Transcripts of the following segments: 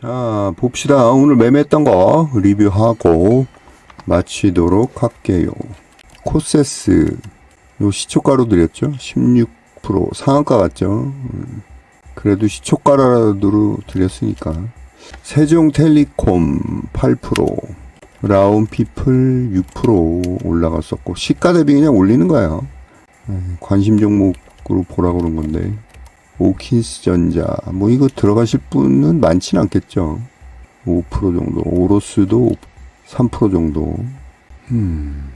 자, 봅시다. 오늘 매매했던 거 리뷰하고 마치도록 할게요. 코세스, 요 시초가로 드렸죠? 16% 상한가 같죠? 음, 그래도 시초가로 드렸으니까. 세종텔리콤 8%, 라운피플 6% 올라갔었고, 시가 대비 그냥 올리는 거예요. 음, 관심 종목으로 보라고 그런 건데. 오킨스 전자. 뭐 이거 들어가실 분은 많진 않겠죠. 5% 정도. 오로스도 3% 정도. 음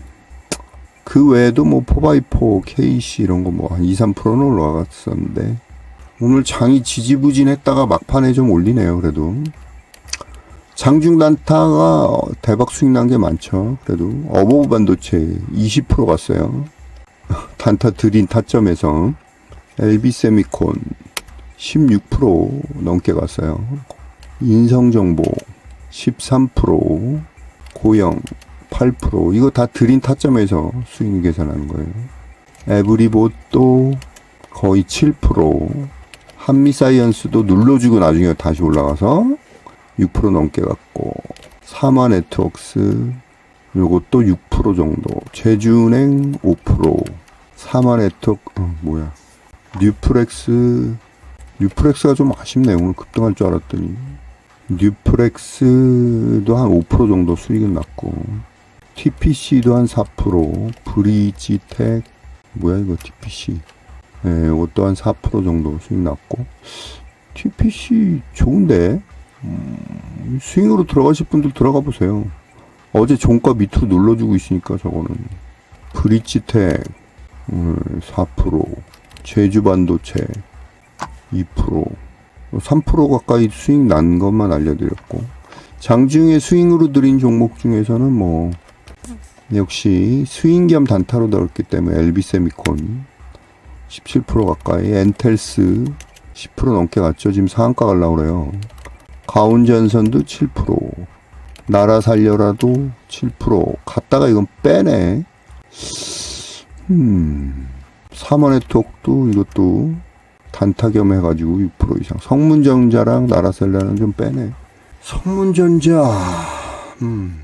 그 외에도 뭐 포바이포 KC 이런 거 뭐 한 2, 3%는 올라갔었는데 오늘 장이 지지부진했다가 막판에 좀 올리네요 그래도. 장중 단타가 대박 수익 난 게 많죠 그래도. 어버브 반도체 20% 갔어요. 단타 들인 타점에서 LB 세미콘 16% 넘게 갔어요. 인성정보 13%, 고영 8%, 이거 다 드린 타점에서 수익 계산하는 거예요. 에브리봇도 거의 7%, 한미사이언스도 눌러주고 나중에 다시 올라가서 6% 넘게 갔고, 사마 네트웍스 요것도 6% 정도, 제주은행 5%, 사마 네트워크, 어, 뭐야. 뉴프렉스 뉴프렉스가 좀 아쉽네. 오늘 급등할 줄 알았더니. 뉴프렉스도 한 5% 정도 수익은 났고 TPC도 한 4% 브리지텍 뭐야 이거 TPC 예, 이것도 한 4% 정도 수익 났고 TPC 좋은데? 음, 스윙으로 들어가실 분들 들어가 보세요. 어제 종가 밑으로 눌러주고 있으니까 저거는. 브리지텍 음, 4% 제주 반도체 2%, 3% 가까이 수익 난 것만 알려드렸고, 장중에 스윙으로 들인 종목 중에서는 뭐, 역시 스윙 겸 단타로 들었기 때문에 LB 세미콘 17% 가까이, 엔텔스 10% 넘게 갔죠. 지금 상한가 가려고 그래요. 가온전선도 7%, 나라 살려라도 7%, 갔다가 이건 빼네. 음. 사모네트웍도 이것도 단타 겸 해가지고 6% 이상. 성문전자랑 나라셀라는 좀 빼네. 성문전자, 음.